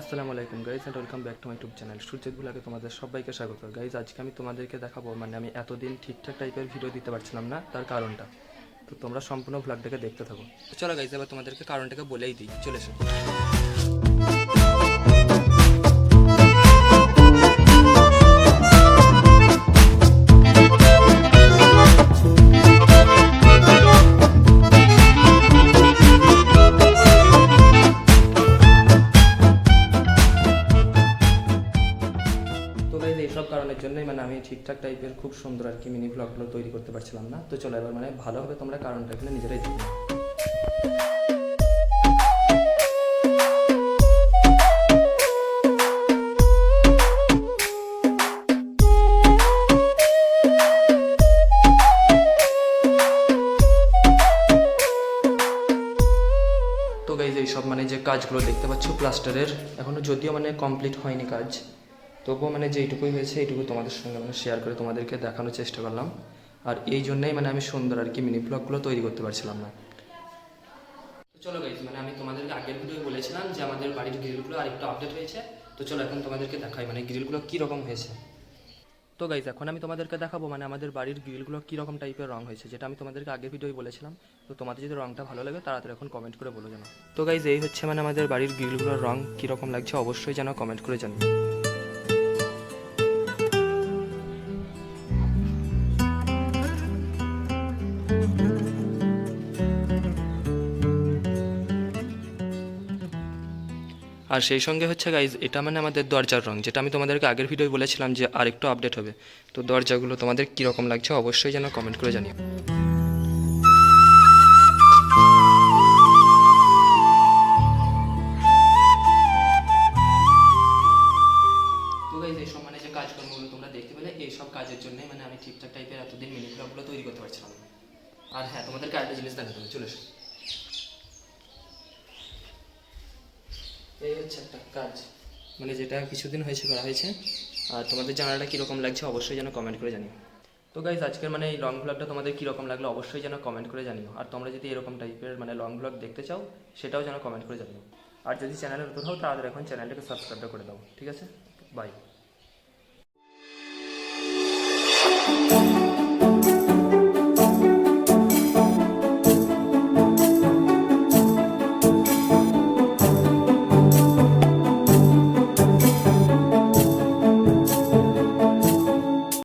আসসালামু আলাইকুম guys and welcome back to my YouTube channel সূর্যের বুলাকে তোমাদের সবাইকে স্বাগত। গাইজ আজকে আমি তোমাদেরকে দেখাবো মানে আমি এতদিন ঠিকঠাক টাইপের ভিডিও দিতে পারছিলাম না, তার কারণটা। তো তোমরা সম্পূর্ণ ভ্লগটাকে দেখতে থাকো। চলো গাইজ এবার তোমাদেরকে কারণটাকে বলেই দিই। চলে এসো। এইসব কারণের জন্যই মানে আমি ঠিকঠাক টাইপের খুব সুন্দর আর কি মিনি ব্লগগুলো তৈরি করতে পারছিলাম না। তো চলো এবার মানে ভালোভাবে তোমরা কারণটা এখানে নিজেরাই দেখো। তো এইসব মানে যে কাজগুলো দেখতে পাচ্ছ প্লাস্টারের এখনও যদিও মানে কমপ্লিট হয়নি কাজ। তবুও মানে যেইটুকুই হয়েছে, এইটুকু তোমাদের সঙ্গে মানে শেয়ার করে তোমাদেরকে দেখানোর চেষ্টা করলাম। আর এই জন্যই মানে আমি সুন্দর আর কি মিনি ব্লগগুলো তৈরি করতে পারছিলাম না। চলো গাইজ মানে আমি তোমাদেরকে আগের ভিডিও বলেছিলাম যে আমাদের বাড়ির গ্রিলগুলো আরেকটু আপডেট হয়েছে। তো চলো এখন তোমাদেরকে দেখাই মানে গ্রিলগুলো কীরকম হয়েছে। তো গাইজ এখন আমি তোমাদেরকে দেখাবো মানে আমাদের বাড়ির গ্রিলগুলো কীরকম টাইপের রং হয়েছে, যেটা আমি তোমাদেরকে আগের ভিডিওই বলেছিলাম। তো তোমাদের যদি রংটা ভালো লাগে তাড়াতাড়ি এখন কমেন্ট করে বলো জানো তো গাইজ এই হচ্ছে মানে আমাদের বাড়ির গ্রিলগুলোর রং কীরকম লাগছে অবশ্যই যেন কমেন্ট করে জানো আর সেই সঙ্গে হচ্ছে গাইজ এটা মানে আমাদের দরজার রং, যেটা আমি তোমাদেরকে আগের ভিডিও বলেছিলাম যে আরেকটু আপডেট হবে। তো দরজাগুলো তোমাদের কীরকম লাগছে অবশ্যই যেন কমেন্ট করে জানিও। মানে কাজকর্মগুলো তোমরা দেখতে পেলে কাজের জন্যই মানে আমি ঠিকঠাক টাইপের তৈরি করতে পারছিলাম। আর হ্যাঁ তোমাদেরকে আরেকটা জিনিস দেখাতে হবে, চলে এসো। এই হচ্ছে একটা কাজ। মানে যেটা কিছুদিন হয়েছে, করা হয়েছে। আর তোমাদের জানাটা কীরকম লাগছে অবশ্যই যেন কমেন্ট করে জানিও। তো গাইজ আজকের মানে এই লং ব্লগটা তোমাদের কীরকম লাগল অবশ্যই যেন কমেন্ট করে জানিও। আর তোমরা যদি এরকম টাইপের মানে লং ব্লগ দেখতে চাও, সেটাও যেন কমেন্ট করে জানিও। আর যদি চ্যানেলে নতুন হও, তাহলে এখন চ্যানেলটাকে সাবস্ক্রাইব করে দাও। ঠিক আছে? বাই